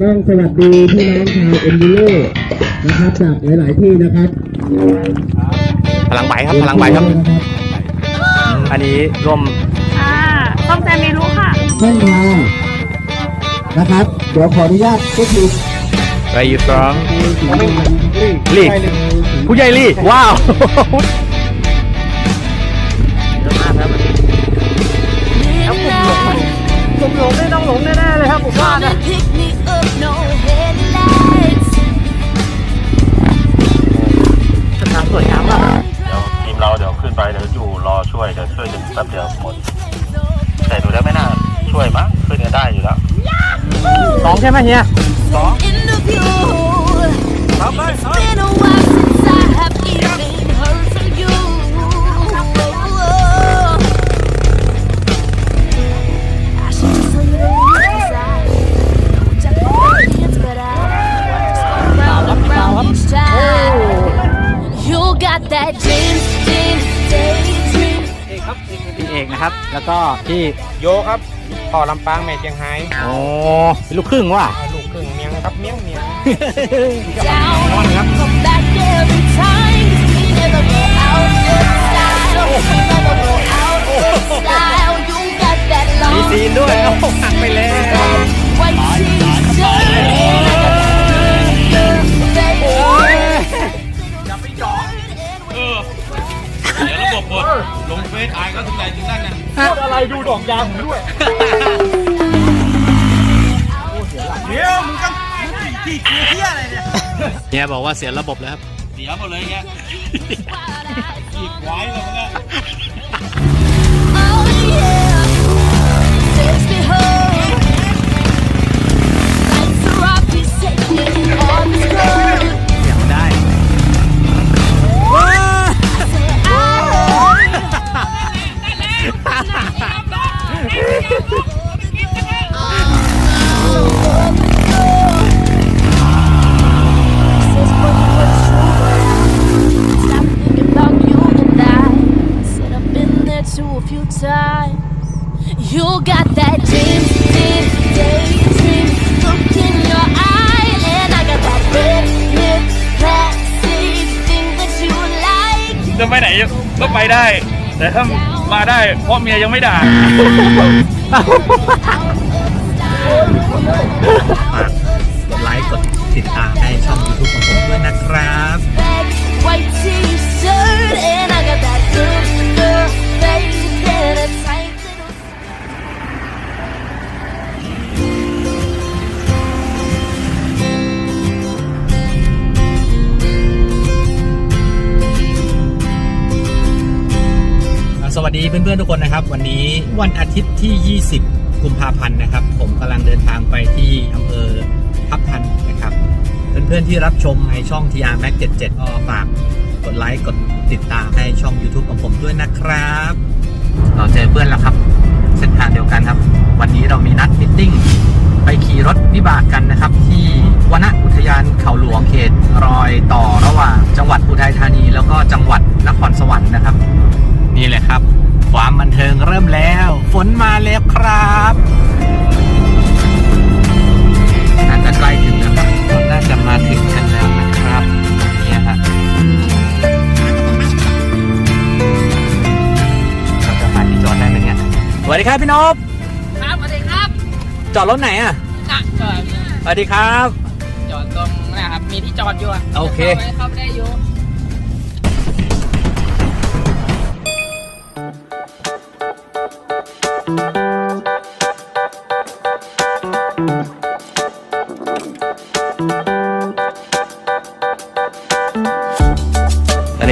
ต้องสวัสดีพี่น้องชาวเอ็นดูโรนะครับจากหลาย ๆ ที่นะครับพลังใบครับพลังใบครับ อันนี้ร่วมค่ะต้องแซมเมนูค่ะเส้นทางนะครับ เดี๋ยวขออนุญาตก็คือ Where you from ลี่ผู้ใหญ่ลี่ว้าว วยเดี๋ยวช่วยกันแป๊บเดียวหมดแต่ดูแล้วไม่น่าช่วยมั้งขึ้นกันได้อยู่แล้วสองใช่ไหมเฮีย Interview. It's been a while since I แล้วก็พี่โยครับพ่อลำปางแม่เชียงไฮ้โอ้เป็นลูกครึ่งว่ะลูกครึ่งเมียงครับเมียงเมียง down. Come back every time. 'cause we never go out of style. We never go out of style. You got that มี long ซีน ด้วยโอ้โหหักไปแล้ว white t-shirt. And I got that good, good face. เฮียบอกว่าเสียระบบแล้วครับ เสียหมดเลยแกอีกไว้เลยมึงอะ จะไปไหนก็ไปได้ แต่ถ้ามาได้เพราะเมียยังไม่ด่ากดไลค์กดติดตามให้ช่อง YouTube ของผมด้วยนะครับ white t-shirt, and I got that good girl face สวัสดีเพื่อนๆทุกคนนะครับ วันนี้วันอาทิตย์ที่ 20 กุมภาพันธ์นะครับ ผมกำลังเดินทางไปที่อำเภอทับทันนะครับ เพื่อนๆที่รับชมในช่อง TR Max 77ก็ฝากกดไลค์กดติดตามให้ช่อง YouTube ของผมด้วยนะครับเราเจอเพื่อนแล้วครับ เส้นทางเดียวกันครับ วันนี้เรามีนัดมิทติ้งไปขี่รถวิบากกันนะครับ ที่วนอุทยานเขาหลวงเขตรอยต่อระหว่าง จังหวัดอุทัยธานี แล้วก็จังหวัดนครสวรรค์นะครับ นี่แหละครับ ความบันเทิงเริ่มแล้ว ฝนมาแล้วครับน่าจะใกล้ถึงแล้วครับน่าจะมาถึงกันแล้วนะครับเนี่ยฮะเราจะหาที่จอดได้ไหมเนี่ยสวัสดีครับพี่นพครับสวัสดีครับ จอดรถไหนอะอะจอดสวัสดีครับ จอดตรงนะครับ มีที่จอดอยู่ะโอเคเข้าไปเข้าไปได้อยู่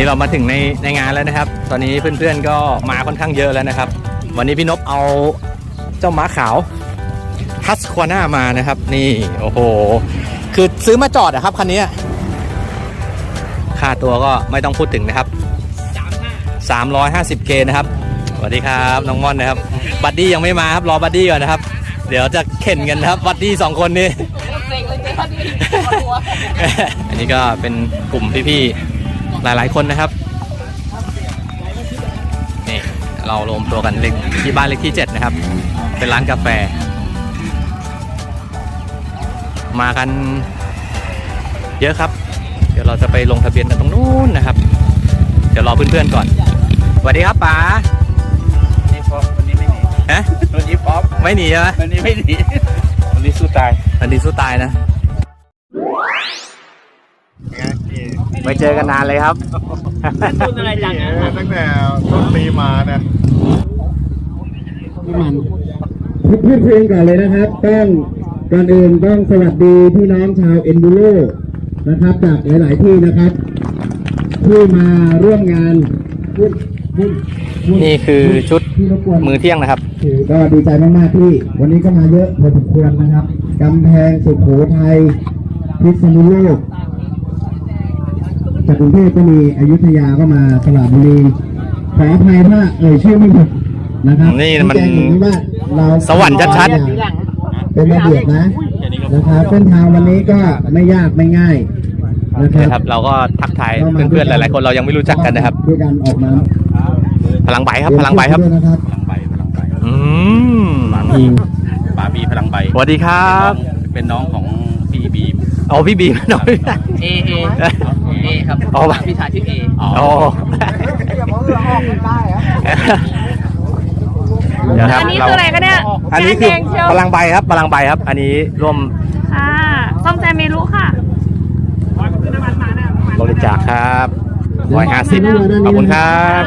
นนี้เรามาถึงในในงานแล้วนะครับ ตอนนี้เพื่อนๆก็มาค่อนข้างเยอะแล้วนะครับ วันนี้พี่นพเอาเจ้าม้าขาวฮัสควาน่ามานะครับ นี่โอ้โห คือซื้อมาจอดอะครับคันนี้ค่าตัวก็ไม่ต้องพูดถึงนะครับ 350k นะครับสวัสดีครับน้องม่อนนะครับ บัดดี้ยังไม่มาครับรอบัดดี้ก่อนนะครับ เดี๋ยวจะเข็นกันนะครับบัดดี้สองคนนี้เซ็งเลยเจ๊ท่านนี่ปวดหัวอันนี้ก็เป็นกลุ่มพี่ๆ หลายๆ คนนะครับนี่เรารวมตัวกันเล็กที่บ้านเล็กที่ 7 นะครับ เป็นร้านกาแฟ มากันเยอะครับ เดี๋ยวเราจะไปลงทะเบียนกันตรงนู้นนะครับ เดี๋ยวรอเพื่อนๆก่อนสวัสดีครับป๋านี่พร้อมวันนี้ไม่หนีฮะวันนี้พร้อมไม่หนีใช่ไหมวันนี้ไม่หนีวันนี้สู้ตายอันนี้สู้ตายนะ ไม่เจอกันนานเลยครับพูดอะไรจังอะตั้งแต่ต้นปีมานะที่มันพูดพูดเพลงก่อนเลยนะครับ ต้องก่อนอื่นต้องสวัสดีพี่น้องชาวเอ็นดูโรนะครับ จากหลาย ๆ ที่นะครับที่มาร่วมงานพูดพูดพูดนี่คือชุดที่รบกวนมือเที่ยงนะครับถือก็ดีใจมาก ๆ ที่ วันนี้ก็มาเยอะพอสมควรนะครับกำแพงสุโขทัยพิษณุโลก จากกรุงเทพก็มีอยุธยาก็มาสระบุรีขออภัยถ้าเอ่ยชื่อไม่ถูกนะครับนี่มัน แจ้งอย่างว่าเราสวรรค์ชัดๆเป็นระเบียบนะนะครับเส้นทางวันนี้ก็ไม่ยากไม่ง่ายนะคนะครัรับ บเราก็ทักทายเพื่อนๆหลายๆคนเรายังไม่รู้จักกันนะครับ ด้วยกันออกมาพลังใบครับพลังใบครับ ด้วยนะครับอืมป่าบีพลังใบสวัสดีครับเป็นน้องของพี่บีมเอาพี่บีมาหน่อย เอเอ เอครับเอามาพี่ชายชื่อเอโอ้ เดี๋ยวครับอันนี้คืออะไรคะเนี่ยอันนี้คือแดงๆเชียวพลังใบครับพลังใบครับ อันนี้ร่วมค่ะซ่อมแซมเมรุค่ะ บริจาคครับร้อยห้าสิบขอบคุณครับ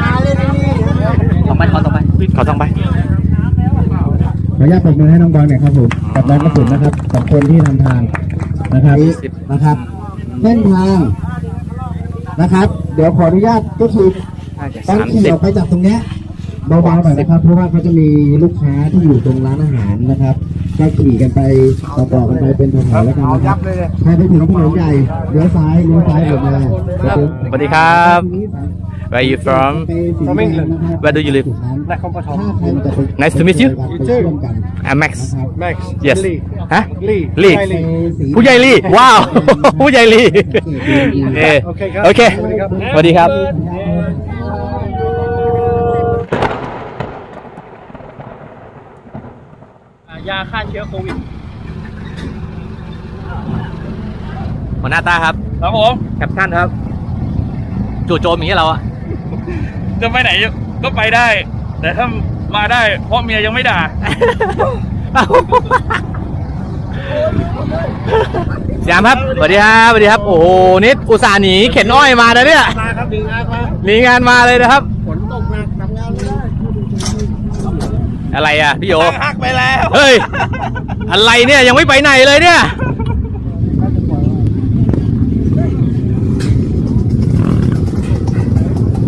สองใบขอสองใบขอต้องไปขออนุญาตปรบมือให้น้องบอลหน่อยครับผมกับน้องกระสุนนะครับสองคนที่ทำทางนะครับนะครับเส้นทาง นะครับ เดี๋ยวขออนุญาตก็คือต้องขี่ออกไปจากตรงเนี้ยเบาๆหน่อยนะครับ เพราะว่าเขาจะมีลูกค้าที่อยู่ตรงร้านอาหารนะครับ ก็ขี่กันไปต่อๆกันไปเป็นแถวๆแล้วกันนะครับใครไปถึงถนนใหญ่เลี้ยวซ้ายเลี้ยวซ้ายหมดเลยสวัสดีครับ Where are you from From England Where do you live นครปฐม Nice to meet you I'm Max Max Yes ฮะลี่ลี่ผู้ใหญ่ลี่ว้าว ผู้ใหญ่ลี่เออโอเคครับโอเค สวัสดีครับยาฆ่าเชื้อโควิดหัวหน้าตาครับ ครับผม แคปชั่นครับ จู่โจมอย่างนี้เราอะ จะไปไหนก็ไปได้ แต่ถ้ามาได้ เพราะเมียยังไม่ด่า สยามครับสวัสดีครับสวัสดีครับ โอ้โหนิดอุตส่าห์หนีเข็นอ้อยมานะเนี่ยมาครับดึงอาครับหนีงานมาเลยนะครับ ฝนตกหนักทำงานไม่ได้อะไรอะพี่โยตั้งหักไปแล้ว เฮ้ย อะไรเนี่ยยังไม่ไปไหนเลยเนี่ย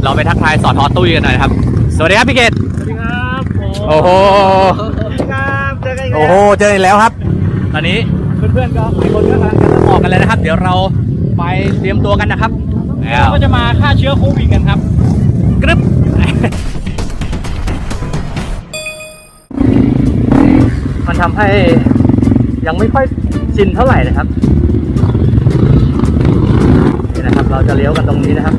เราไปทักทายสอทอตุ้ยกันหน่อยนะครับ สวัสดีครับพี่เกดสวัสดีครับผมโอ้โหสวัสดีครับเจอกันอีกโอ้แล้วโหเจออีกแล้วครับ ตอนนี้เพื่อนๆก็หลายคนก็กำลังจะเริ่มออกกันเลยนะครับ เดี๋ยวเราไปเตรียมตัวกันนะครับแล้วก็จะมาฆ่าเชื้อโควิดกันครับกรึบมันทำให้ยังไม่ค่อยชินเท่าไหร่นะครับนี่นะครับ เราจะเลี้ยวกันตรงนี้นะครับ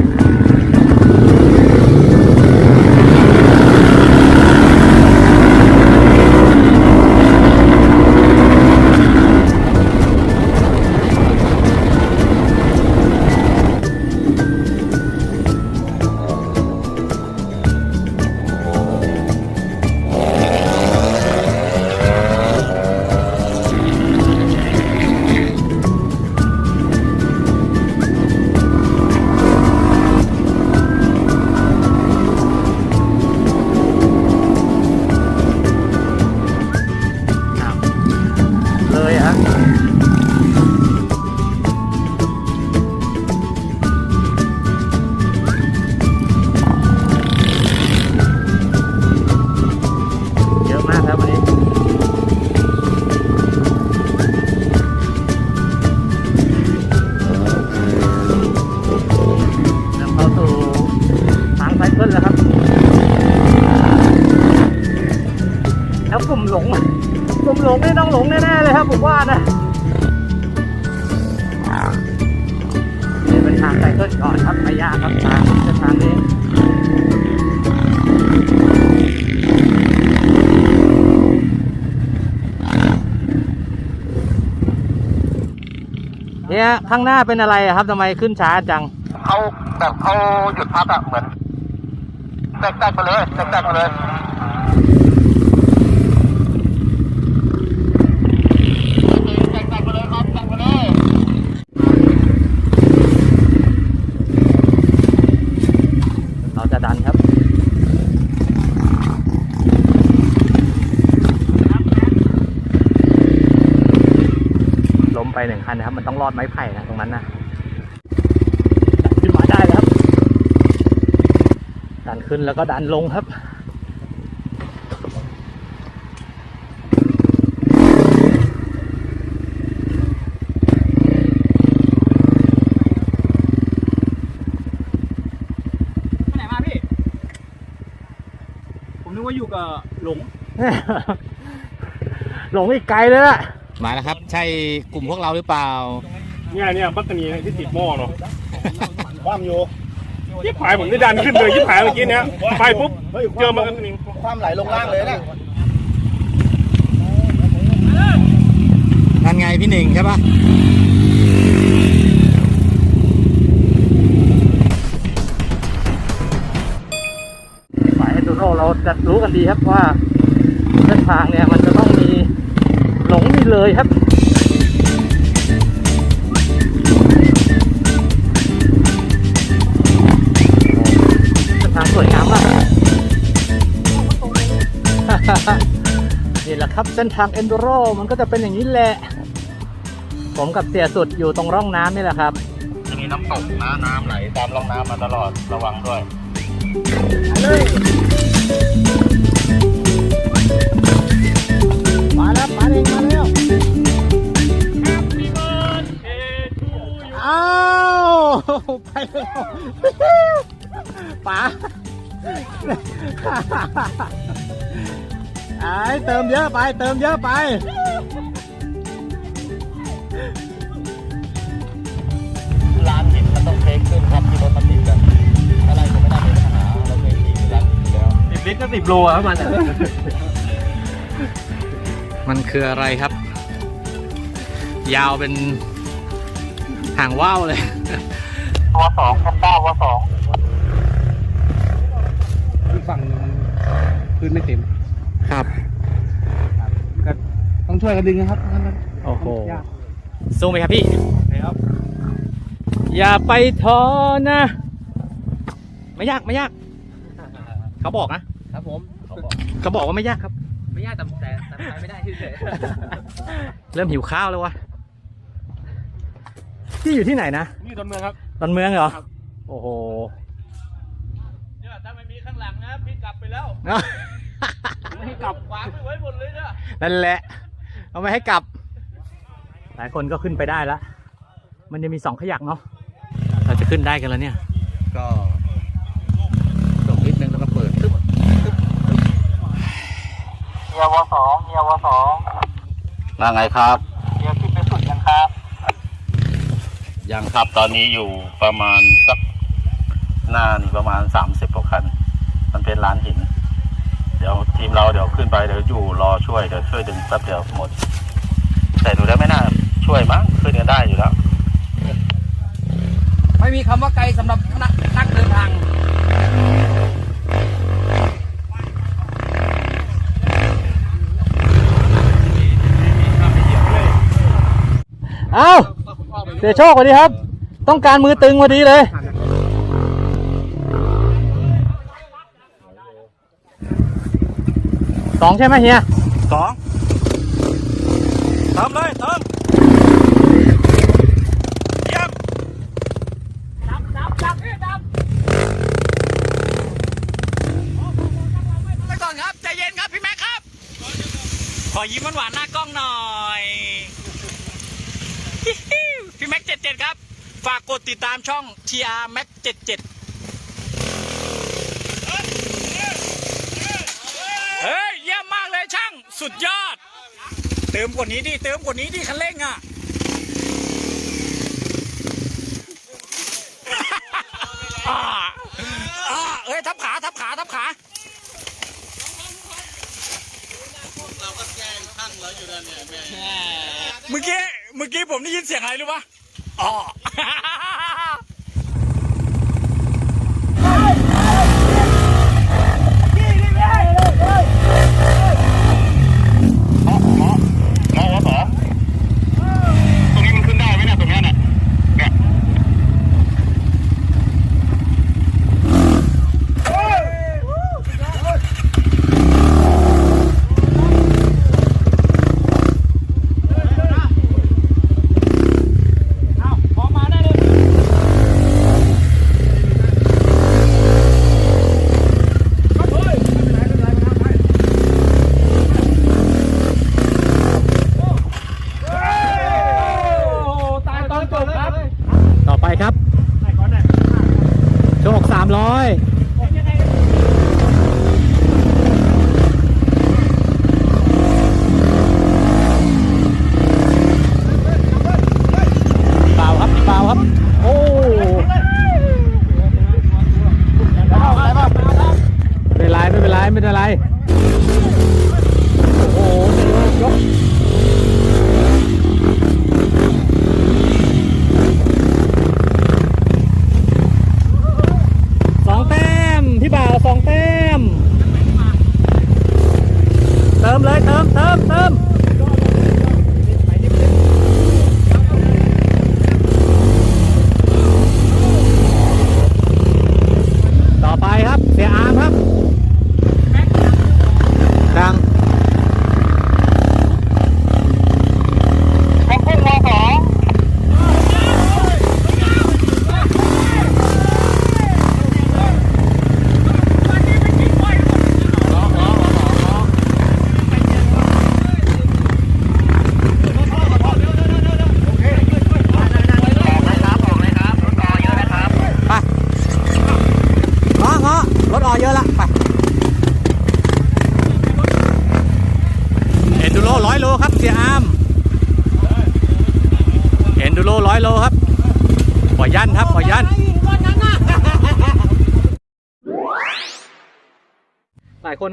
ข้างหน้าเป็นอะไรอะครับทำไมขึ้นช้าจังเขาแบบเขาหยุดพักอะเหมือนแตกๆไปเลยแตกๆไปเลย เราจะดันครับ ล้มไป หนึ่งคันนะครับ มันต้องรอดไม้ไผ่นะตรงนั้นนะดันขึ้นมาได้แล้วครับ ดันขึ้นแล้วก็ดันลงครับไปไหนมาพี่ผมนึกว่าอยู่กับหลง หลงอีกไกลเลยล่ะ มาแล้วครับ ใช่กลุ่มพวกเราหรือเปล่า เนี่ยเนี่ยปัตตานีที่ติดหม้อเนาะความอยู่ยี่ผายผมได้ดันขึ้นเลยยี่ผายเมื่อกี้เนี้ยไปปุ๊บเจอมากันนึงความไหลลงล่างเลยนะนั่นไงพี่หนึ่งใช่ปะสายเอดูโรเราจะรู้กันดีครับว่าเส้นทางเนี่ยมันจะต้อ งมีหลงมีเลยครับเส้นทางสวยงามมากนี่แหละครับเส้นทางเอนดูโรมันก็จะเป็นอย่างนี้แหละ ผมกับเสียสุดอยู่ตรงร่องน้ำนี่แหละครับจะมีน้ำตกนะน้ำไหลตามร่องน้ำมาตลอดระวังด้วยมาแล้วมาเองมา ปแล้วป๋าไอ้เติมเยอะไป เติมเยอะไป ร้านหินมันต้องเทคขึ้นครับที่รถมันติดกันอะไรก็ไม่ได้เป็นปัญหาเราเคยขี่ร้านหินอยู่แล้วสิบลิตรก็สิบโลครับมันมันคืออะไรครับ ยาวเป็นห่างว่าวเลยตั วสองครับเก้าตัวสองฝั่งหนึ่งมันพื้นไม่เต็มครับก็ต้องช่วยกันดึงนะครับงั้นมันโอ้โห ยาก สู้ไหมครับพี่ ครับ อย่าไปท้อนะ ไม่ยากไม่ยาก เขาบอกนะ ครับผมเขาบอกว่าไม่ยากครับ ไม่ยากแต่แต่แต่ไปไม่ได้เฉยเริ่มหิวข้าวแล้ววะพี่อยู่ที่ไหนนะ นี่ดอนเมืองครับ ดอนเมืองเหรอ ครับ โอ้โห เนี่ยถ้าไม่มีข้างหลังนะพี่กลับไปแล้วให้กลับวางไม่ไว้หมดเลยนะนั่นแหละ เอาไม่ให้กลับ หลายคนก็ขึ้นไปได้แล้ว มันจะมีสองขยักเนาะ เราจะขึ้นได้กันแล้วเนี่ย ก็ส่งนิดนึงแล้วก็เปิดตึ๊บเมียวสองเมียวสองว่าไงครับเมียขึ้นไปสุดยังครับ ยังครับตอนนี้อยู่ประมาณสักหน้านี่ประมาณสามสิบกว่าคัน มันเป็นร้านหิน เดี๋ยวทีมเราเดี๋ยวขึ้นไปเดี๋ยวอยู่รอช่วยเดี๋ยวช่วยดึงแป๊บเดียวหมด แต่ดูแล้วไม่น่าช่วยมั้งขึ้นกันได้อยู่แล้วๆไม่มีคำว่าไกลสำหรับนักนักเดินทาง เอ้า เสียโชคสวัสดีครับ ต้องการมือตึงพอดีเลย สองใช่ไหมเฮีย สองทำเลยทำมเยี่ยม ไปก่อนครับ ใจเย็นครับ พี่แม็กครับ ขอยิ้มหวานๆหน้ากล้องหน่อย พี่แม็กเจ็ดเจ็ดครับ ฝากกด ติดตามช่อง TR Max 77เฮ้ย เยี่ยมมากเลยช่าง สุดยอด เติมกว่านี้ดิ เติมกว่านี้ดิคันเร่งอะ อ่าอ่าเอ้ย ทับขา ทับขา ทับขาเมื่อกี้ เมื่อกี้ผมได้ยินเสียงอะไรรู้ปะ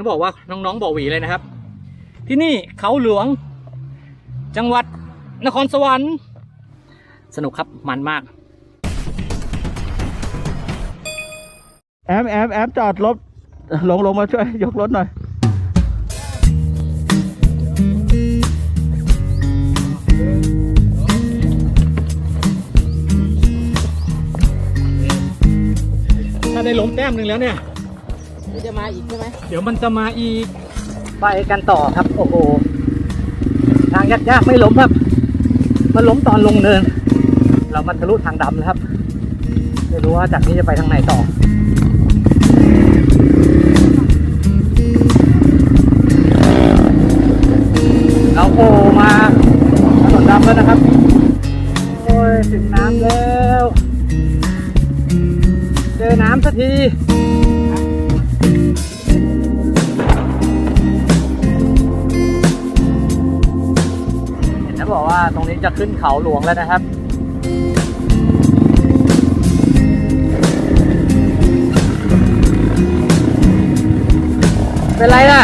เขาบอกว่าน้องๆบอกหวีเลยนะครับ ที่นี่เขาหลวง จังหวัดนครสวรรค์ สนุกครับมันมาก แอมแอมแอมจอดรถลงลงมาช่วย ยกรถหน่อยถ้าได้ล้มแต้มหนึ่งแล้วเนี่ยเดี๋ยวจะมาอีกใช่ไหมเดี๋ยวมันจะมาอีก ไปกันต่อครับ โอ้โห ทางยากๆไม่ล้มครับ มันล้มตอนลงเนิน เรามันทะลุทางดำแล้วครับ ไม่รู้ว่าจากนี้จะไปทางไหนต่อเราโผล่มาถนนดำแล้วนะครับ โอ้ยถึงน้ำแล้ว เจอน้ำสักที บอกว่าตรงนี้จะขึ้นเขาหลวงแล้วนะครับเป็นไรล่ะ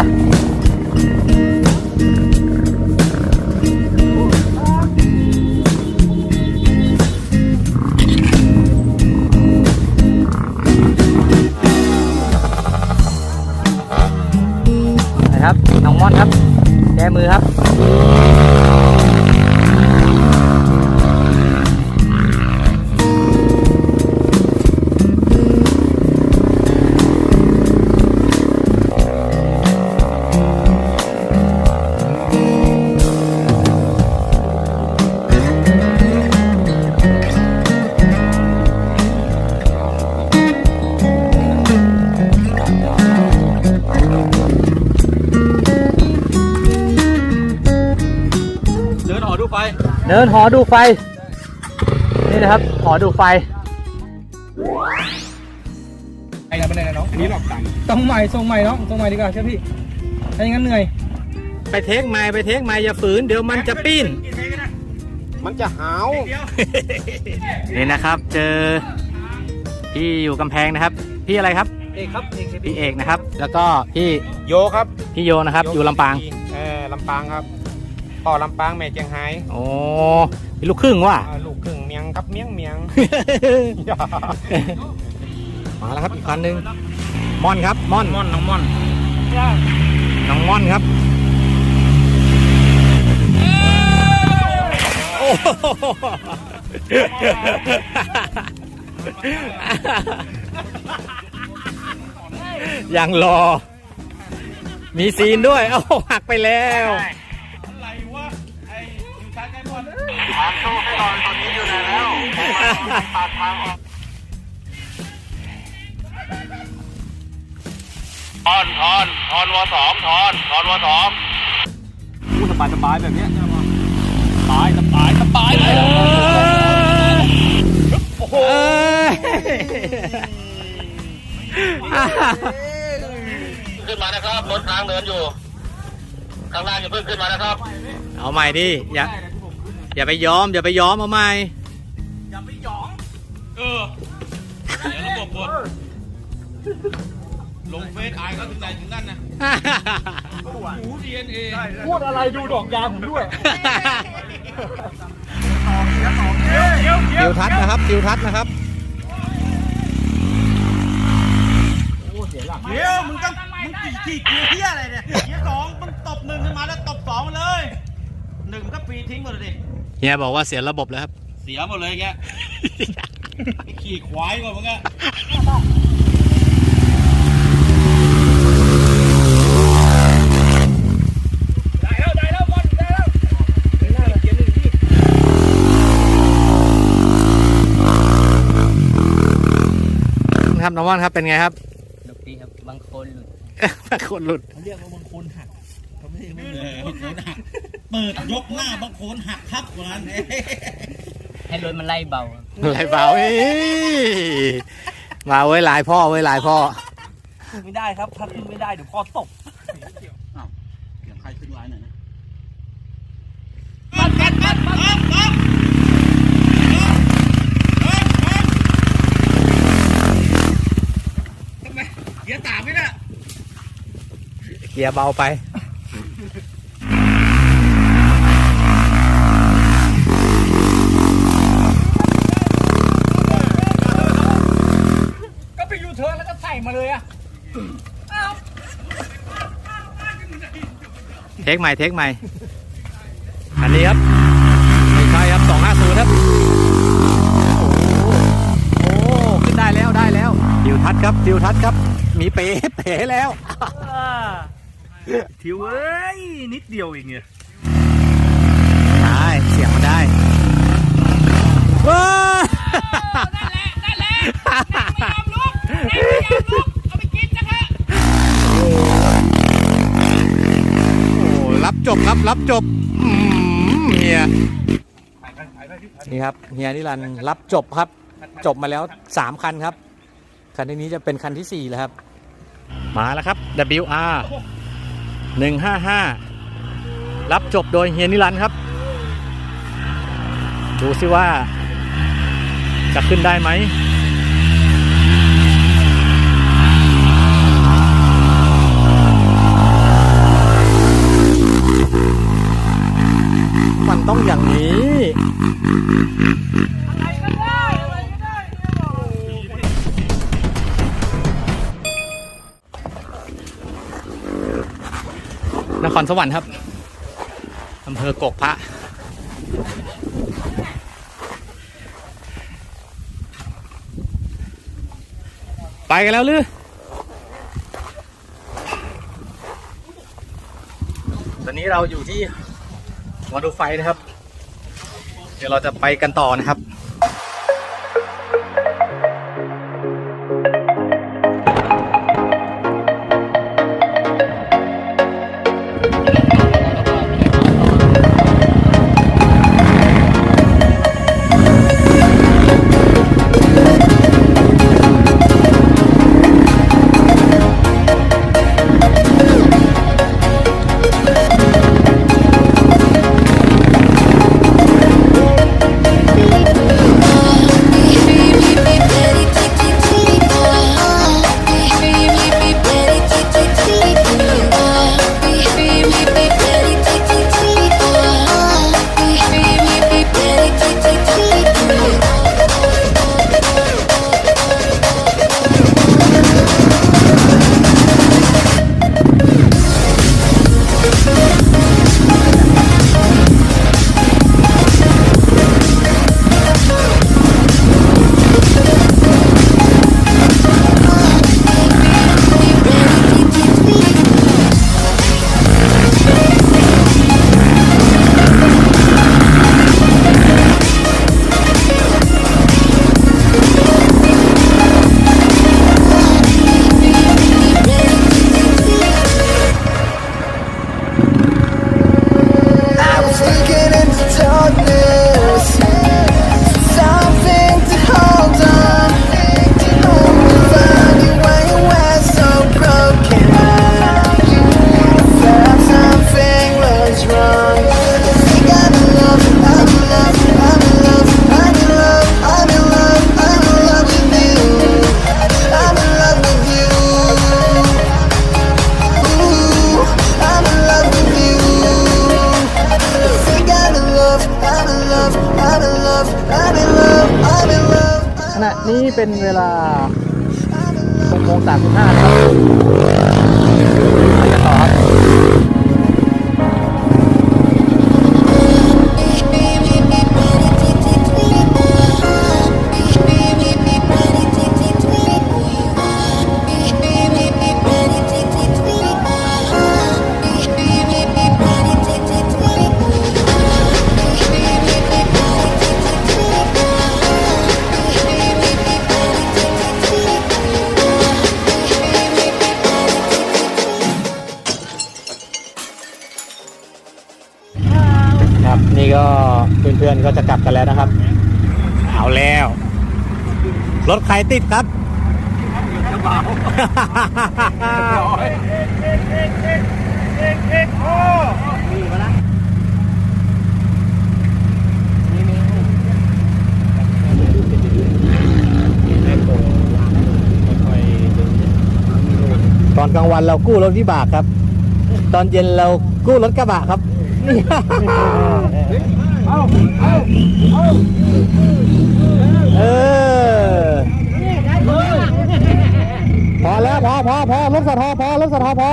นะครับน้องม่อนครับ แก้มือครับ เดินหอดูไฟ นี่นะครับหอดูไฟไอ้นั่นเป็นไงน้องอันนี้หลอกตังต้องใหม่ส่งใหม่น้องส่งใหม่ดีกว่าใช่พี่ถ้าอย่างนั้นเหนื่อย ไปเทคไม้ไปเทคไม้อย่าฝืนเดี๋ยวมันจะปิ้น มันจะหาวนี่นะครับ เจอพี่อยู่กำแพงนะครับ พี่อะไรครับ เอกครับเอกพี่เอกนะครับ แล้วก็พี่โยครับ พี่โยนะครับ อยู่ลำปางเออลำปางครับ พ่อลำปางแม่เจียงไฮ้โอ้พี่ลูกครึ่งว่ะ อ่าลูกครึ่งเมียงครับเมียงเมียง มาแล้วครับอีกคันหนึ่งม่อนครับม่อนม่อนน้องม่อนน้องม่อนครับโอ้โหยังรอ มีซีนด้วย เอ้าหักไปแล้ว ทอนทอนทอนวสองทอนทอนวสองอู้สบายสบายแบบเนี้ยสบายสบายสบายเลยเอ้ยขึ้นมานะครับรถทางเดินอยู่ข้างล่างอย่าเพิ่งขึ้นมานะครับ เอาใหม่ดิอย่า อย่าไปยอม อย่าไปยอมเอาใหม่ลงเฟซอายเขาถึงไหนถึงนั่นนะหูดีเอ็นเอพูดอะไรดูดอกยางผมด้วยทิวทัศน์นะครับทิวทัศน์นะครับเดี๋ยวมึงต้องมึงกี่กี่เกียร์เฮียอะไรเนี่ยเกียร์สองมึงตบหนึ่งขึ้นมาแล้วตบสองมาเลยหนึ่งก็ฟรีทิ้งหมดเลยดิ เฮียบอกว่าเสียระบบแล้วครับ เสียหมดเลยแกขี่ควายกว่ามึงอะครับน้องว่านครับเป็นไงครับลูกดีครับบางคนหลุดคนหลุดเรียกว่าบางคนหักเขาไม่ได้เลยบางคนหัก เปิดยกหน้าบางคนหักทับกว่านั้นให้รถมันไล่เบาครับอะไรเปล่าเอ้ยมาเว้ยหลายพ่อเว้ยหลายพ่อไม่ได้ครับ ถ้าขึ้นไม่ได้เดี๋ยวพ่อตบอ้าวเสียงใครขึ้นไลน์หน่อยนะมันกันมันมันมันทำไมเกียร์ตามไม่ได้เกียร์เบาไป ก็ไปยูเทิร์นแล้วก็ใส่มาเลยอะ เทคใหม่เทคใหม่ อันนี้ครับ ไม่ใช่ครับสองห้าศูนย์ครับ โอ้โหขึ้นได้แล้วได้แล้วทิวทัศน์ครับทิวทัศน์ครับ มีเป๋เป๋แล้ว ทิวเอ้ย นิดเดียวเองเนี่ยได้เสียงมันได้ว้าโอ้ รับจบครับรับจบอืมเฮียนี่ครับเฮียนิรันดร์รับจบครับ จบมาแล้ว 3 คันครับ คันนี้จะเป็นคันที่ 4 แล้วครับ มาแล้วครับ WR 155 รับจบโดยเฮียนิรันดร์ครับ ดูสิว่าจะขึ้นได้ไหม มันต้องอย่างนี้นครสวรรค์ครับอำเภอกกพระไปกันแล้วหรือตอนนี้เราอยู่ที่ มาดูไฟนะครับ เดี๋ยวเราจะไปกันต่อนะครับ เป็นเวลา6โมง35นะครับ ก็จะกลับกันแล้วนะครับ เอาแล้ว รถใครติดครับตอนกลางวันเรากู้รถวิบากครับ ตอนเย็นเรากู้รถกระบะครับ เออพอแล้วพอพอพอรถสะทอพอรถสะทอพอ